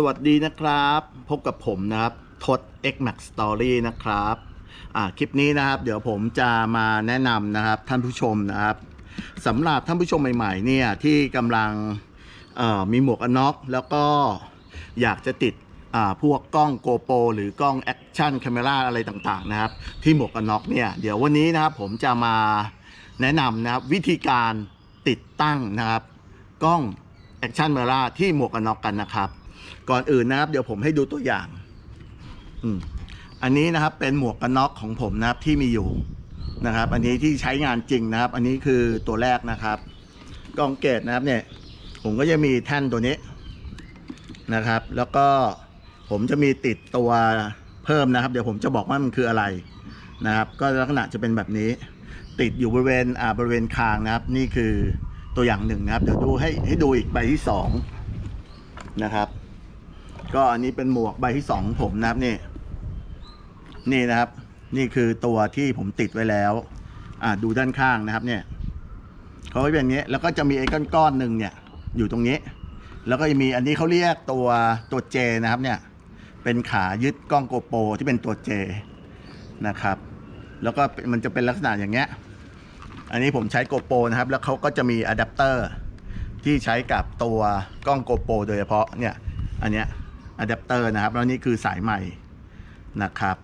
สวัสดีนะครับ พบกับผมนะครับทศ X Max Story นะครับคลิปนี้นะครับ เดี๋ยวผมจะมาแนะนำนะครับท่านผู้ชมนะครับสำหรับท่านผู้ชมใหม่ๆเนี่ยที่กำลังมีหมวกกันน็อกแล้วก็อยากจะติดพวกกล้อง GoPro หรือกล้อง Action Camera อะไรต่างๆนะครับ ที่หมวกกันน็อกเนี่ยเดี๋ยววันนี้นะครับผมจะมาแนะนำนะครับวิธีการติดตั้งนะครับ กล้อง Action Camera ที่หมวกกันน็อกกันนะครับ ก่อนอื่นนะครับ เดี๋ยวผมให้ดูตัวอย่าง อืมอันนี้นะครับเป็นหมวกกันน็อกของผมนะครับที่มีอยู่นะครับ อันนี้ที่ใช้งานจริงนะครับ อันนี้คือตัวแรกนะครับกล้องเกตนะครับเนี่ย ผมก็จะมีแท่นตัวนี้นะครับ แล้วก็ผมจะมีติดตัวเพิ่มนะครับ เดี๋ยวผมจะบอกว่ามันคืออะไรนะครับ ก็ลักษณะจะเป็นแบบนี้ ติดอยู่บริเวณอ่าบริเวณคางนะครับ นี่คือตัวอย่างหนึ่งนะครับ เดี๋ยวดูให้ให้ดูอีกใบที่สองนะครับ ก็อันนี้เป็นหมวกใบที่สองของผมนะครับนี่ นี่นะครับ นี่คือตัวที่ผมติดไว้แล้วอ่าดูด้านข้างนะครับ เนี่ยเขาเป็นอย่างนี้แล้วก็จะมีไอ้ก้อนๆหนึ่งเนี่ย อยู่ตรงนี้ แล้วก็จะมีอันนี้เขาเรียกตัวตัวเจนะครับ เนี่ย เป็นขายึดกล้องโกโปรที่เป็นตัวเจนะครับ แล้วก็มันจะเป็นลักษณะอย่างเงี้ย อันนี้ผมใช้โกโปรนะครับ แล้วเขาก็จะมีอะแดปเตอร์ที่ใช้กับตัวกล้องโกโปรโดยเฉพาะเนี่ย อันเนี้ย อะแดปเตอร์นะครับแล้วนี่คือสายใหม่นะครับ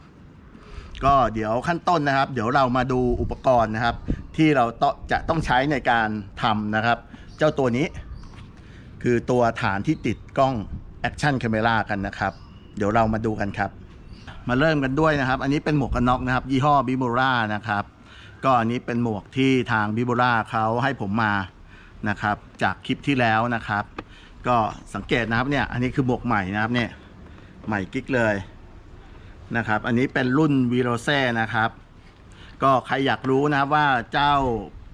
ก็เดี๋ยวขั้นต้นนะครับ เดี๋ยวเรามาดูอุปกรณ์นะครับ ที่เราจะต้องใช้ในการทำนะครับ เจ้าตัวนี้ คือตัวฐานที่ติดกล้อง Action Camera กันนะครับ เดี๋ยวเรามาดูกันครับ มาเริ่มกันด้วยนะครับ อันนี้เป็นหมวกกันน็อกนะครับ ยี่ห้อบิโบรานะครับก็อันนี้เป็นหมวกที่ทางบิโบราเขาให้ผมมานะครับ จากคลิปที่แล้วนะครับ ก็สังเกตนะครับเนี่ยอันนี้คือหมวกใหม่นะครับเนี่ยใหม่กิ๊กเลยนะครับ อันนี้เป็นรุ่นวีโรเซ่นะครับ ก็ใครอยากรู้นะครับว่าเจ้า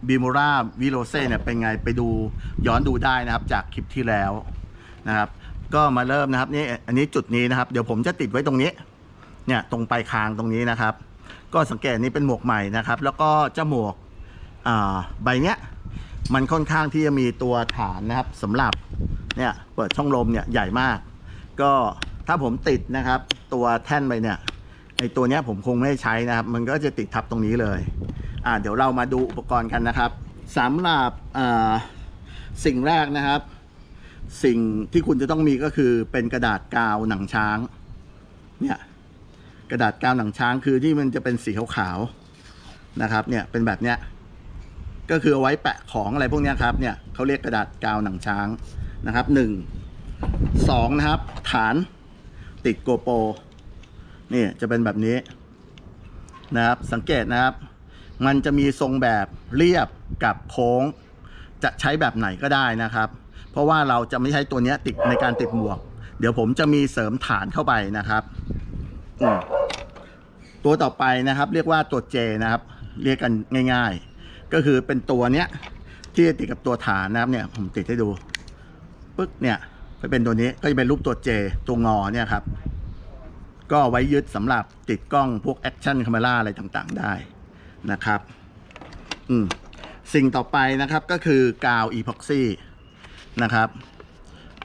บิโมราวีโรเซ่เนี่ยเป็นไงไปดูย้อนดูได้นะครับจากคลิปที่แล้วนะครับ ก็มาเริ่มนะครับนี่อันนี้จุดนี้นะครับ เดี๋ยวผมจะติดไว้ตรงนี้ เนี่ยตรงปลายคางตรงนี้นะครับ ก็สังเกตนี้เป็นหมวกใหม่นะครับ แล้วก็เจ้าหมวกใบเนี้ย มันค่อนข้างที่จะมีตัวฐานนะครับสำหรับเนี่ยเปิดช่องลมเนี่ยใหญ่มาก ก็ถ้าผมติดนะครับ ตัวแท่นไปเนี่ยไอตัวเนี้ยผมคงไม่ใช้นะครับ มันก็จะติดทับตรงนี้เลยอ่าเดี๋ยวเรามาดูอุปกรณ์กันนะครับสำหรับอ่าสิ่งแรกนะครับ สิ่งที่คุณจะต้องมีก็คือเป็นกระดาษกาวหนังช้างเนี่ยกระดาษกาวหนังช้างคือที่มันจะเป็นสีขาวๆนะครับเนี่ยเป็นแบบเนี้ย ก็คือเอาไว้แปะของอะไรพวกนี้ครับเนี่ยเขาเรียกกระดาษกาวหนังช้างนะครับหนึ่งสองนะครับ ฐานติดโกโปรนี่จะเป็นแบบนี้นะครับ สังเกตนะครับ มันจะมีทรงแบบเรียบกับโค้ง จะใช้แบบไหนก็ได้นะครับ เพราะว่าเราจะไม่ใช้ตัวนี้ติดในการติดหมวก เดี๋ยวผมจะมีเสริมฐานเข้าไปนะครับตัวต่อไปนะครับ เรียกว่าตัวเจนะครับ เรียกกันง่าย ๆ ก็คือเป็นตัวเนี้ยที่จะติดกับตัวฐานนะครับเนี่ยผมติดให้ดูปึ๊กเนี่ยก็เป็นตัวนี้ก็จะเป็นรูปตัวเจตัวงอเนี่ยครับ ก็ไว้ยึดสำหรับติดกล้องพวกแอคชั่นคาเมราอะไรต่างๆได้นะครับ อืมสิ่งต่อไปนะครับก็คือกาวอีพ็อกซี่นะครับ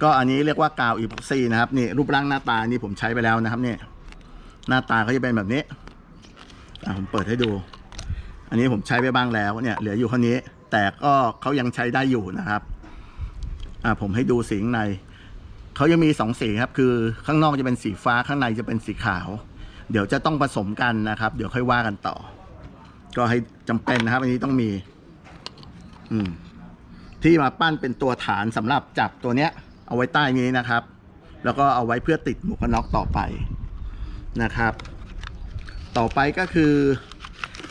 ก็อันนี้เรียกว่ากาวอีพ็อกซี่นะครับนี่รูปร่างหน้าตานี่ผมใช้ไปแล้วนะครับเนี่ยหน้าตาเขาจะเป็นแบบนี้อะผมเปิดให้ดู อันนี้ผมใช้ไปบ้างแล้วเนี่ยเหลืออยู่เท่านี้ แต่ก็เขายังใช้ได้อยู่นะครับอ่าผมให้ดูสีข้างในเขายังมีสองสีครับ คือข้างนอกจะเป็นสีฟ้าข้างในจะเป็นสีขาว เดี๋ยวจะต้องผสมกันนะครับ เดี๋ยวค่อยว่ากันต่อ ก็ให้จำเป็นนะครับ อันนี้ต้องมี อืม ที่มาปั้นเป็นตัวฐานสำหรับจับตัวเนี้ย เอาไว้ใต้นี้นะครับ แล้วก็เอาไว้เพื่อติดหมวกกันน็อกต่อไปนะครับ ต่อไปก็คือ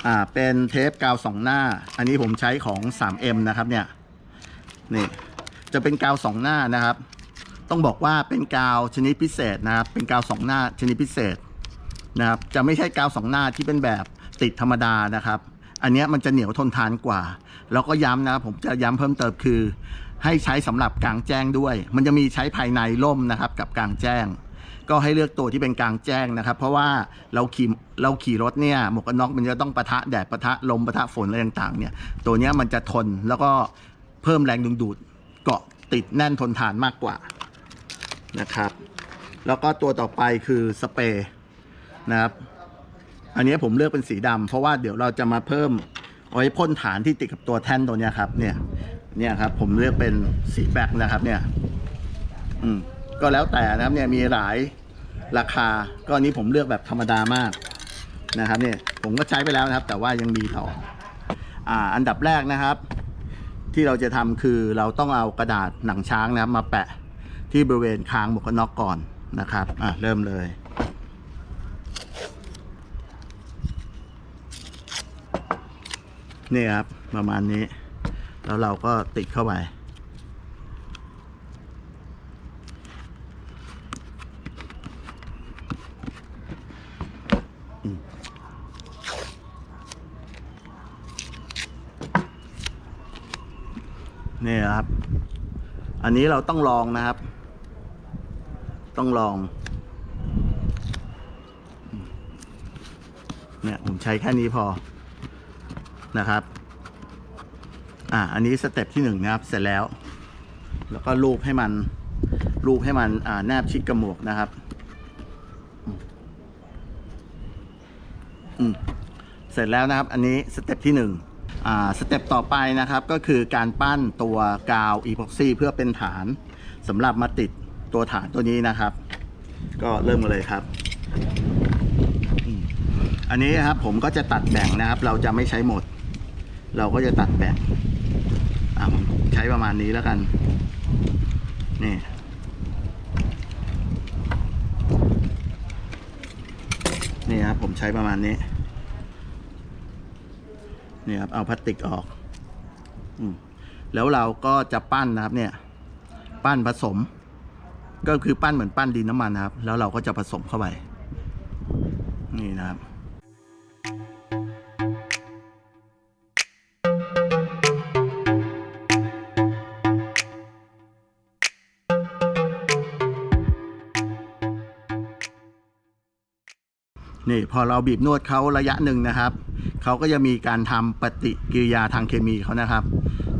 อ่าเป็นเทปกาวสองหน้า อันนี้ผมใช้ของ 3M นะครับเนี่ยนี่จะเป็นกาวสองหน้านะครับ ต้องบอกว่าเป็นกาวชนิดพิเศษนะครับ เป็นกาวสองหน้าชนิดพิเศษนะครับ จะไม่ใช่กาวสองหน้าที่เป็นแบบติดธรรมดานะครับ อันเนี้ยมันจะเหนียวทนทานกว่า แล้วก็ย้ำนะครับผมจะย้ำเพิ่มเติมคือ ให้ใช้สำหรับกลางแจ้งด้วย มันจะมีใช้ภายในร่มนะครับ กับกลางแจ้ง ก็ให้เลือกตัวที่เป็นกลางแจ้งนะครับ เพราะว่าเราขี่เราขี่รถเนี่ยหมวกกันน็อกมันจะต้องปะทะแดดปะทะลมปะทะฝนอะไรต่างๆเนี่ยตัวเนี้ยมันจะทนแล้วก็เพิ่มแรงดึงดูดเกาะติดแน่นทนทานมากกว่านะครับ แล้วก็ตัวต่อไปคือสเปรย์นะครับอันนี้ผมเลือกเป็นสีดำเพราะว่าเดี๋ยวเราจะมาเพิ่มเอาไว้พ่นฐานที่ติดกับตัวแท่นตัวเนี้ยครับ เนี่ย เนี่ยครับ ผมเลือกเป็นสีแบล็กนะครับ เนี่ย อืม ก็แล้วแต่นะครับเนี่ยมีหลายราคาก็อันนี้ผมเลือกแบบธรรมดามากนะครับเนี่ยผมก็ใช้ไปแล้วนะครับ แต่ว่ายังมีต่ออ่าอันดับแรกนะครับ ที่เราจะทำคือเราต้องเอากระดาษหนังช้างนะครับ มาแปะที่บริเวณคางหมวกกันน็อกก่อนนะครับอะเริ่มเลยนี่ครับประมาณนี้ แล้วเราก็ติดเข้าไป อืมนี่ครับ อันนี้เราต้องลองนะครับ ต้องลอง เนี่ยผมใช้แค่นี้พอนะครับ อ่า อันนี้สเต็ปที่หนึ่งนะครับ เสร็จแล้ว แล้วก็ลูบให้มัน ลูบให้มัน อ่า แนบชิดกับหมวกนะครับ อืมอืมเสร็จแล้วนะครับ อันนี้สเต็ปที่หนึ่ง สเต็ปต่อไปนะครับก็คือการปั้นตัวกาวอีพ็อกซี่เพื่อเป็นฐานสำหรับมาติดตัวฐานตัวนี้นะครับ ก็เริ่มกันเลยครับ อันนี้ครับผมก็จะตัดแบ่งนะครับ เราจะไม่ใช้หมด เราก็จะตัดแบ่งผมใช้ประมาณนี้แล้วกัน นี่นี่ครับผมใช้ประมาณนี้ นี่ครับเอาพลาสติกออกอแล้วเราก็จะปั้นนะครับ เนี่ย ปั้นผสม ก็คือปั้นเหมือนปั้นดินน้ำมันนะครับ แล้วเราก็จะผสมเข้าไป นี่นะครับนี่พอเราบีบนวดเขาระยะหนึ่งนะครับ เขาก็จะมีการทำปฏิกิริยาทางเคมีเขานะครับ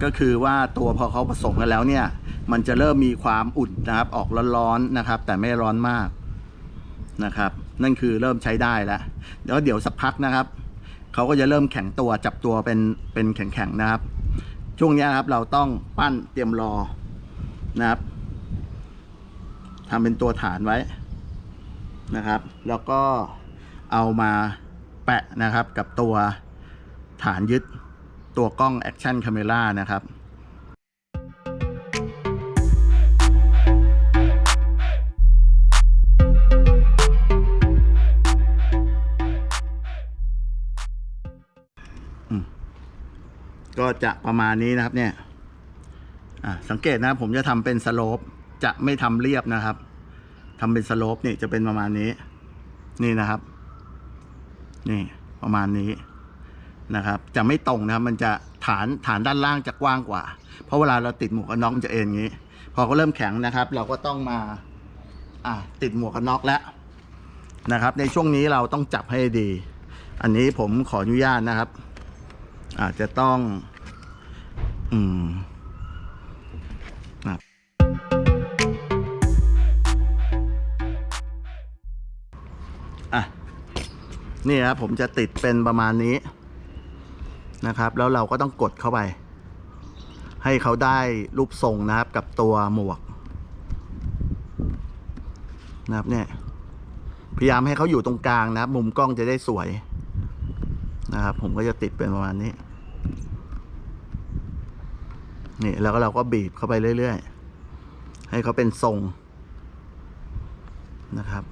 ก็คือว่าตัวพอเขาผสมกันแล้วเนี่ย มันจะเริ่มมีความอุ่นนะครับ ออกร้อนๆนะครับ แต่ไม่ร้อนมากนะครับ นั่นคือเริ่มใช้ได้แล้วเดี๋ยวเดี๋ยวสักพักนะครับเขาก็จะเริ่มแข็งตัวจับตัวเป็นเป็นแข็งๆนะครับ ช่วงนี้ครับเราต้องปั้นเตรียมรอนะครับทำเป็นตัวฐานไว้นะครับ แล้วก็เอามา แปะนะครับกับตัวฐานยึดตัวกล้องแอคชั่นคาเมล่านะครับก็จะประมาณนี้นะครับเนี่ยสังเกตนะครับผมจะทำเป็นสโลปจะไม่ทำเรียบนะครับทำเป็นสโลปนี่จะเป็นประมาณนี้ นี่นะครับ นี่ประมาณนี้นะครับ จะไม่ตรงนะครับมันจะฐานฐานด้านล่างจะกว้างกว่า เพราะเวลาเราติดหมวกกันน็อกมันจะเอ็นอย่างนี้ พอเขาเริ่มแข็งนะครับ เราก็ต้องมาอะติดหมวกกันน็อกแล้วนะครับ ในช่วงนี้เราต้องจับให้ดี อันนี้ผมขออนุญาตนะครับ อาจจะต้อง อืม นี่ครับผมจะติดเป็นประมาณนี้นะครับ แล้วเราก็ต้องกดเข้าไป ให้เขาได้รูปทรงนะครับกับตัวหมวกนะครับเนี่ยพยายามให้เขาอยู่ตรงกลางนะครับ มุมกล้องจะได้สวยนะครับ ผมก็จะติดเป็นประมาณนี้นี่แล้วก็เราก็บีบเข้าไปเรื่อย ๆ ให้เขาเป็นทรงนะครับ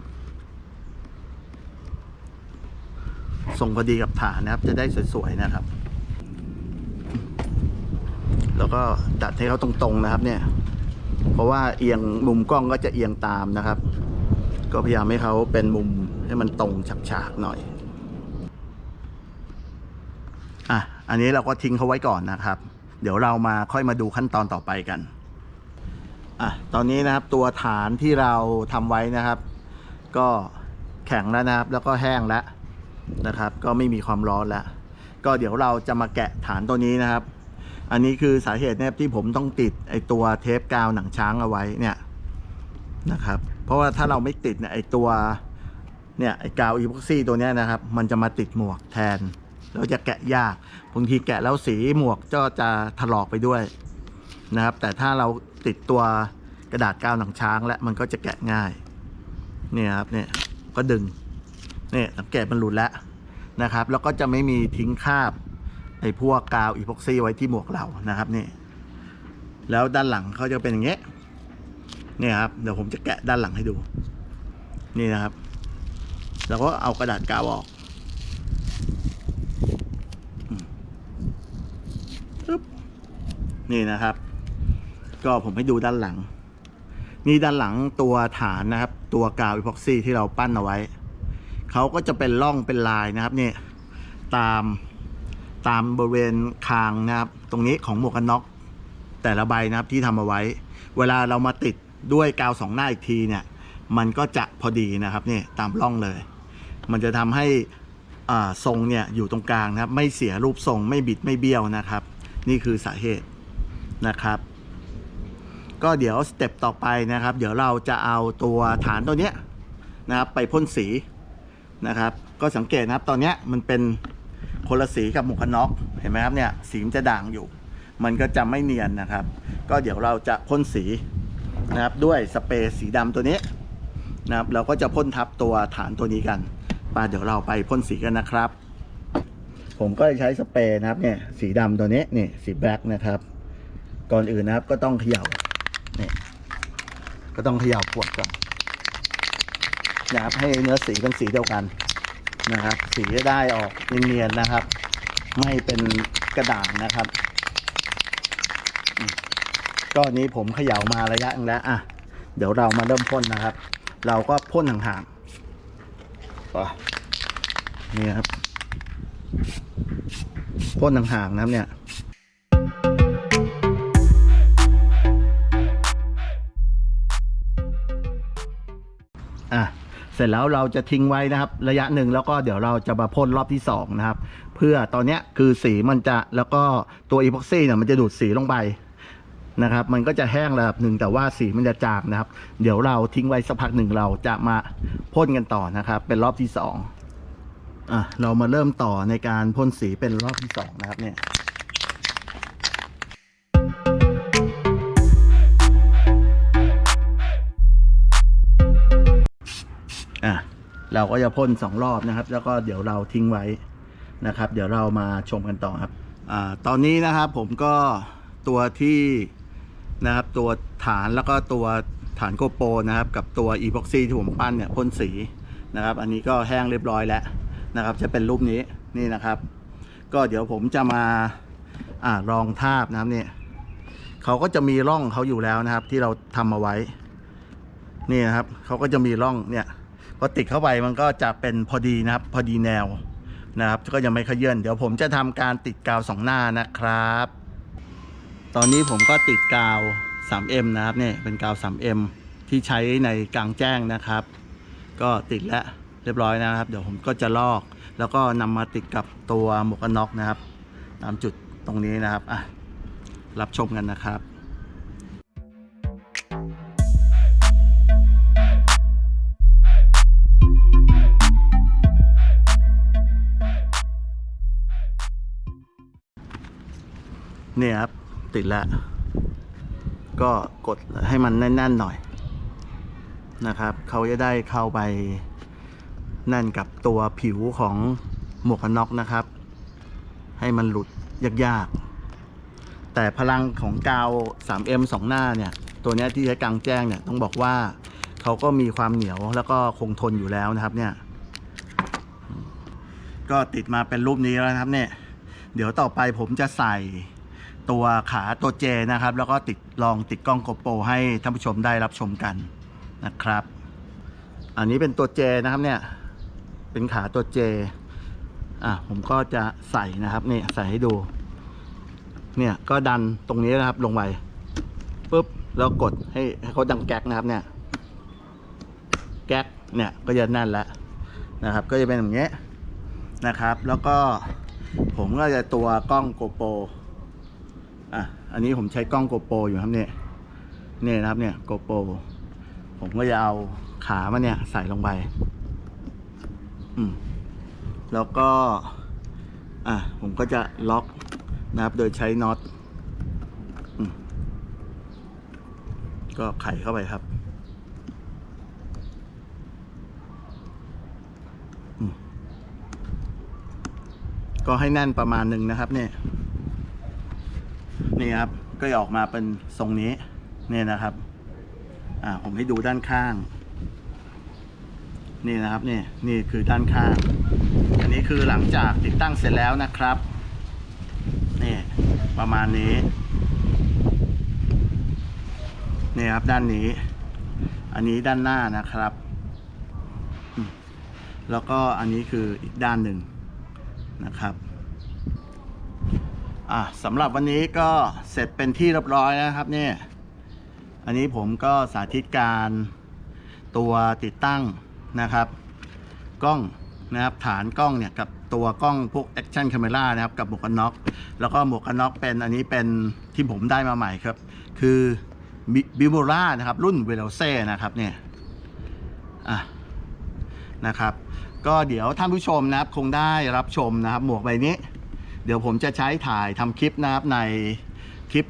ทรงพอดีกับฐานนะครับ จะได้สวยๆนะครับ แล้วก็ตัดให้เขาตรงๆนะครับ เนี่ย เพราะว่าเอียงมุมกล้องก็จะเอียงตามนะครับ ก็พยายามให้เขาเป็นมุมให้มันตรงฉากๆหน่อย อะ อันนี้เราก็ทิ้งเขาไว้ก่อนนะครับ เดี๋ยวเรามาค่อยมาดูขั้นตอนต่อไปกัน อะ ตอนนี้นะครับตัวฐานที่เราทำไว้นะครับ ก็แข็งแล้วนะครับ แล้วก็แห้งแล้ว นะครับ ก็ไม่มีความร้อนแล้ว ก็เดี๋ยวเราจะมาแกะฐานตัวนี้นะครับ อันนี้คือสาเหตุนะครับที่ผมต้องติดไอตัวเทปกาวหนังช้างเอาไว้เนี่ยนะครับ เพราะว่าถ้าเราไม่ติดเนี่ยไอตัวเนี่ยไอกาวอีพ็อกซี่ตัวนี้นะครับ มันจะมาติดหมวกแทนแล้วจะแกะยากบางทีแกะแล้วสีหมวกก็จะถลอกไปด้วยนะครับ แต่ถ้าเราติดตัวกระดาษกาวหนังช้าง แล้วมันก็จะแกะง่าย เนี่ยครับเนี่ยก็ดึง เนี่ยสังเกตมันหลุดแล้วนะครับ แล้วก็จะไม่มีทิ้งคราบไอ้พวกกาวอีพ็อกซี่ไว้ที่หมวกเรานะครับนี่ แล้วด้านหลังเขาจะเป็นอย่างเงี้ยเนี่ยครับเดี๋ยวผมจะแกะด้านหลังให้ดู นี่นะครับ แล้วก็เอากระดาษกาวออกปึ๊บนี่นะครับ ก็ผมให้ดูด้านหลัง นี่ด้านหลังตัวฐานนะครับ ตัวกาวอีพ็อกซี่ที่เราปั้นเอาไว้ เขาก็จะเป็นร่องเป็นลายนะครับเนี่ยตามตามบริเวณคางนะครับ ตรงนี้ของหมวกกันน็อกแต่ละใบนะครับที่ทำเอาไว้ เวลาเรามาติดด้วยกาวสองหน้าอีกทีเนี่ย มันก็จะพอดีนะครับนี่ตามร่องเลย มันจะทำให้อ่าทรงเนี่ยอยู่ตรงกลางนะครับ ไม่เสียรูปทรงไม่บิดไม่เบี้ยวนะครับ นี่คือสาเหตุนะครับ ก็เดี๋ยวสเต็ปต่อไปนะครับ เดี๋ยวเราจะเอาตัวฐานตัวเนี้ยนะครับไปพ่นสี นะครับ ก็สังเกตนะครับ ตอนนี้มันเป็นคนละสีกับหมวกกันน็อกเห็นไหมครับเนี่ยสีมันจะด่างอยู่ มันก็จะไม่เนียนนะครับ ก็เดี๋ยวเราจะพ่นสีนะครับด้วยสเปรย์สีดำตัวนี้นะครับ เราก็จะพ่นทับตัวฐานตัวนี้กันมาเดี๋ยวเราไปพ่นสีกันนะครับ ผมก็จะใช้สเปรย์นะครับเนี่ยสีดำตัวนี้นี่สีแบล็กนะครับ ก่อนอื่นนะครับก็ต้องเขย่านี่ก็ต้องเขย่าขวดก่อน นะครับให้เนื้อสีเป็นสีเดียวกันนะครับ สีจะได้ออกเนียนๆนะครับ ไม่เป็นกระด่างนะครับ ก็นี้ผมเขย่ามาระยะนึงแล้วอะเดี๋ยวเรามาเริ่มพ่นนะครับ เราก็พ่นห่างๆป่ะนี่ครับพ่นห่างๆนะครับเนี่ยอะ เสร็จแล้วเราจะทิ้งไว้นะครับ ระยะหนึ่งแล้วก็เดี๋ยวเราจะมาพ่นรอบที่สองนะครับ เพื่อตอนนี้คือสีมันจะแล้วก็ตัวอีพ็อกซี่เนี่ยมันจะดูดสีลงไปนะครับ มันก็จะแห้งระดับหนึ่งแต่ว่าสีมันจะจางนะครับ เดี๋ยวเราทิ้งไว้สักพักหนึ่งเราจะมาพ่นกันต่อนะครับ เป็นรอบที่สองอะเรามาเริ่มต่อในการพ่นสีเป็นรอบที่สองนะครับเนี่ย เราก็จะพ่นสองรอบนะครับ แล้วก็เดี๋ยวเราทิ้งไว้นะครับ เดี๋ยวเรามาชมกันต่อครับอตอนนี้นะครับผมก็ตัวที่นะครับตัวฐานแล้วก็ตัวฐานโกโปรนะครับ กับตัวอีพ็อกซี่ที่ผมปั้นเนี่ยพ่นสีนะครับ อันนี้ก็แห้งเรียบร้อยแล้วนะครับ จะเป็นรูปนี้นี่นะครับ ก็เดี๋ยวผมจะมาอ่ารองทาบนะครับเนี่ยเขาก็จะมีร่องเขาอยู่แล้วนะครับ ที่เราทำเอาไว้ นี่นะครับเขาก็จะมีร่องเนี่ย อติดเข้าไปมันก็จะเป็นพอดีนะครับพอดีแนวนะครับ ก็ยังไม่ขยื่นเดี๋ยวผมจะทำการติดกาวสองหน้านะครับ ตอนนี้ผมก็ติดกาว 3M นะครับเนี่ยเป็นกาว 3M ที่ใช้ในกลางแจ้งนะครับ ก็ติดแล้วเรียบร้อยนะครับ เดี๋ยวผมก็จะลอก แล้วก็นำมาติดกับตัวหมวกกันน็อกนะครับ ตามจุดตรงนี้นะครับอะรับชมกันนะครับ เนี่ยครับ ติดแล้ว ก็กดให้มันแน่น ๆ หน่อยนะครับเขาจะได้เข้าไปแน่นกับตัวผิวของหมวกกันน็อกนะครับ ให้มันหลุดยากๆ แต่พลังของกาว 3M สองหน้าเนี่ย ตัวนี้ที่ใช้กลางแจ้งเนี่ยต้องบอกว่าเขาก็มีความเหนียวแล้วก็คงทนอยู่แล้วนะครับเนี่ย ก็ติดมาเป็นรูปนี้แล้วนะครับเนี่ย เดี๋ยวต่อไปผมจะใส่ ตัวขาตัวเจนะครับ แล้วก็ติดลองติดกล้องโกโปรให้ท่านผู้ชมได้รับชมกันนะครับ อันนี้เป็นตัวเจนะครับเนี่ย เป็นขาตัวเจอะผมก็จะใส่นะครับนี่ใส่ให้ดู เนี่ยก็ดันตรงนี้นะครับลงไปปุ๊บแล้วกดให้ให้เขาดังแก๊กนะครับเนี่ย แก๊กเนี่ยก็จะแน่นแล้วนะครับ ก็จะเป็นอย่างเงี้ยนะครับ แล้วก็ผมก็จะตัวกล้องโกโปร อะอันนี้ผมใช้กล้องโกโปรอยู่ครับเนี่ยเนี่ยนะครับเนี่ยโกโปรผมก็จะเอาขามันเนี่ยใส่ลงไปอืมแล้วก็ อะผมก็จะล็อกนะครับโดยใช้น็อตอืมก็ไขเข้าไปครับก็ให้แน่นประมาณหนึ่งนะครับเนี่ย นี่ครับก็จะออกมาเป็นทรงนี้เนี่ยนะครับอ่าผมให้ดูด้านข้าง นี่นะครับนี่นี่คือด้านข้าง อันนี้คือหลังจากติดตั้งเสร็จแล้วนะครับนี่ประมาณนี้นี่ครับด้านนี้ อันนี้ด้านหน้านะครับ แล้วก็อันนี้คืออีกด้านหนึ่งนะครับ อะสำหรับวันนี้ก็เสร็จเป็นที่เรียบร้อยนะครับเนี่ยอันนี้ผมก็สาธิตการตัวติดตั้งนะครับ กล้องนะครับฐานกล้องเนี่ยกับตัวกล้องพวก Action Camera นะครับกับหมวกกันน็อกแล้วก็หมวกกันน็อกเป็นอันนี้เป็นที่ผมได้มาใหม่ครับ คือบิโบล่านะครับ รุ่นเวลเซ่นะครับเนี่ยอะนะครับ ก็เดี๋ยวท่านผู้ชมนะครับคงได้รับชมนะครับ หมวกใบนี้ เดี๋ยวผมจะใช้ถ่ายทำคลิปนะครับในคลิป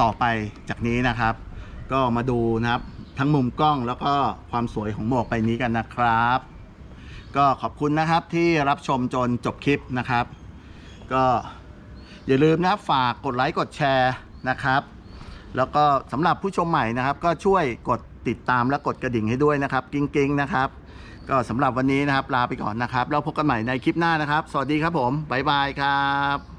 ต่อไปจากนี้นะครับ ก็มาดูนะครับทั้งมุมกล้องแล้วก็ความสวยของหมวกใบนี้กันนะครับ ก็ขอบคุณนะครับที่รับชมจนจบคลิปนะครับ ก็อย่าลืมนะครับฝากกดไลค์กดแชร์นะครับ แล้วก็สำหรับผู้ชมใหม่นะครับ ก็ช่วยกดติดตามและกดกระดิ่งให้ด้วยนะครับกิ้งๆนะครับ ก็สำหรับวันนี้นะครับลาไปก่อนนะครับแล้วพบกันใหม่ในคลิปหน้านะครับ สวัสดีครับผมบ๊ายบายครับ